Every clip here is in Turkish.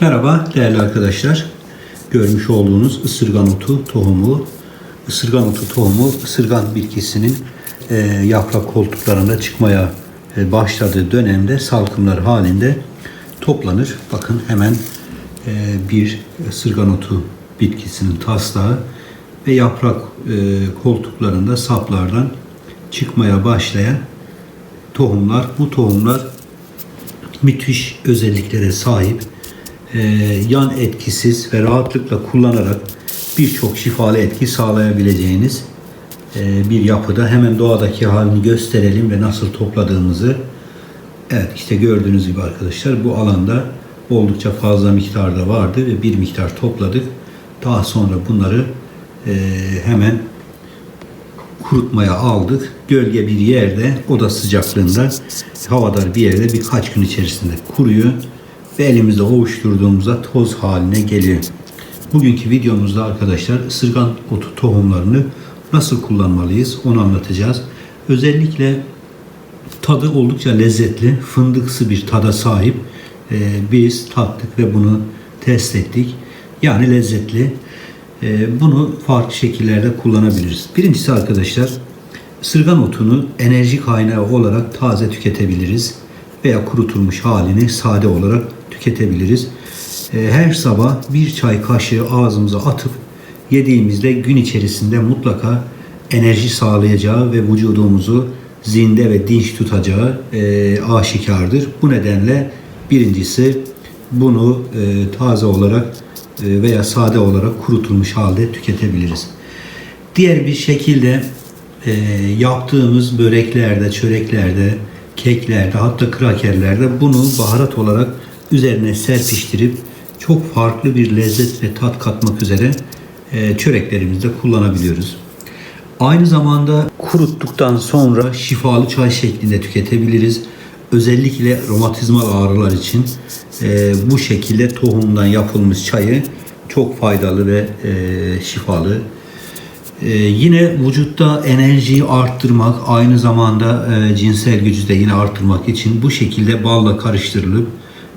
Merhaba değerli arkadaşlar. Görmüş olduğunuz ısırgan otu tohumu. Isırgan otu tohumu ısırgan bitkisinin e, yaprak koltuklarında çıkmaya e, başladığı dönemde salkımlar halinde toplanır. Bakın hemen e, bir ısırgan otu bitkisinin taslağı ve yaprak e, koltuklarında saplardan çıkmaya başlayan tohumlar. Bu tohumlar müthiş özelliklere sahip, e, yan etkisiz ve rahatlıkla kullanarak birçok şifalı etki sağlayabileceğiniz e, bir yapıda. Hemen doğadaki halini gösterelim ve nasıl topladığımızı. Evet işte gördüğünüz gibi arkadaşlar bu alanda oldukça fazla miktarda vardı ve bir miktar topladık. Daha sonra bunları e, hemen kurutmaya aldık. Gölge bir yerde, oda sıcaklığında, havadar bir yerde birkaç gün içerisinde kuruyor ve elimizde ovuşturduğumuzda toz haline geliyor. Bugünkü videomuzda arkadaşlar ısırgan otu tohumlarını nasıl kullanmalıyız onu anlatacağız. Özellikle tadı oldukça lezzetli, fındıksı bir tada sahip. Ee, biz tattık ve bunu test ettik. Yani lezzetli. Ee, bunu farklı şekillerde kullanabiliriz. Birincisi arkadaşlar ısırgan otunu enerji kaynağı olarak taze tüketebiliriz veya kurutulmuş halini sade olarak tüketebiliriz. Ee, her sabah bir çay kaşığı ağzımıza atıp yediğimizde gün içerisinde mutlaka enerji sağlayacağı ve vücudumuzu zinde ve dinç tutacağı e, aşikardır. Bu nedenle birincisi bunu e, taze olarak e, veya sade olarak kurutulmuş halde tüketebiliriz. Diğer bir şekilde e, yaptığımız böreklerde, çöreklerde, keklerde hatta krakerlerde bunu baharat olarak üzerine serpiştirip çok farklı bir lezzet ve tat katmak üzere e, çöreklerimizde kullanabiliyoruz. Aynı zamanda kuruttuktan sonra şifalı çay şeklinde tüketebiliriz. Özellikle romatizmal ağrılar için e, bu şekilde tohumdan yapılmış çayı çok faydalı ve e, şifalı. E, yine vücutta enerjiyi arttırmak, aynı zamanda e, cinsel gücü de yine arttırmak için bu şekilde balla karıştırılıp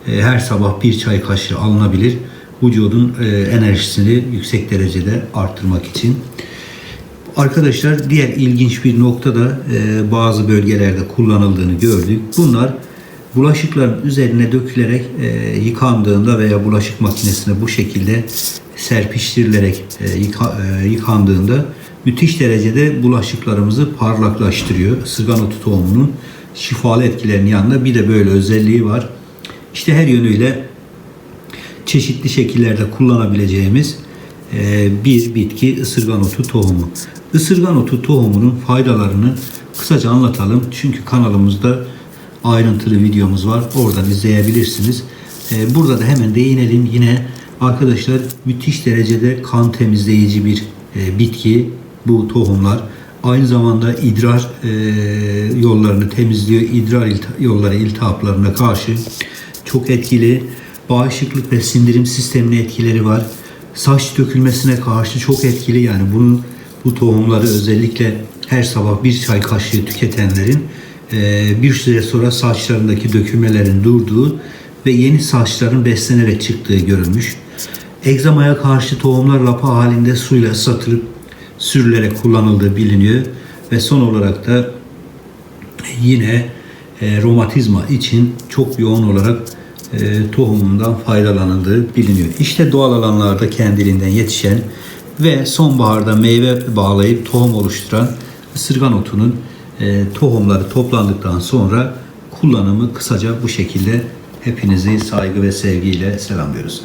e, her sabah bir çay kaşığı alınabilir. Vücudun e, enerjisini yüksek derecede arttırmak için. Arkadaşlar diğer ilginç bir nokta da e, bazı bölgelerde kullanıldığını gördük. Bunlar bulaşıkların üzerine dökülerek yıkandığında veya bulaşık makinesine bu şekilde serpiştirilerek yıka, yıkandığında müthiş derecede bulaşıklarımızı parlaklaştırıyor. Isırgan otu tohumunun şifalı etkilerinin yanında bir de böyle özelliği var. İşte her yönüyle çeşitli şekillerde kullanabileceğimiz e, bir bitki ısırgan otu tohumu. Isırgan otu tohumunun faydalarını kısaca anlatalım. Çünkü kanalımızda ayrıntılı videomuz var. Oradan izleyebilirsiniz. E, burada da hemen değinelim. Yine arkadaşlar müthiş derecede kan temizleyici bir e, bitki bu tohumlar. Aynı zamanda idrar yollarını temizliyor. İdrar yolları iltihaplarına karşı çok etkili. Bağışıklık ve sindirim sistemine etkileri var. Saç dökülmesine karşı çok etkili. Yani bunun bu tohumları özellikle her sabah bir çay kaşığı tüketenlerin bir süre sonra saçlarındaki dökülmelerin durduğu ve yeni saçların beslenerek çıktığı görülmüş. Egzamaya karşı tohumlar lapa halinde suyla ıslatılıp sürülerek kullanıldığı biliniyor ve son olarak da yine e, romatizma için çok yoğun olarak e, tohumundan faydalanıldığı biliniyor. İşte doğal alanlarda kendiliğinden yetişen ve sonbaharda meyve bağlayıp tohum oluşturan ısırgan otunun e, tohumları toplandıktan sonra kullanımı kısaca bu şekilde hepinizi saygı ve sevgiyle selamlıyoruz.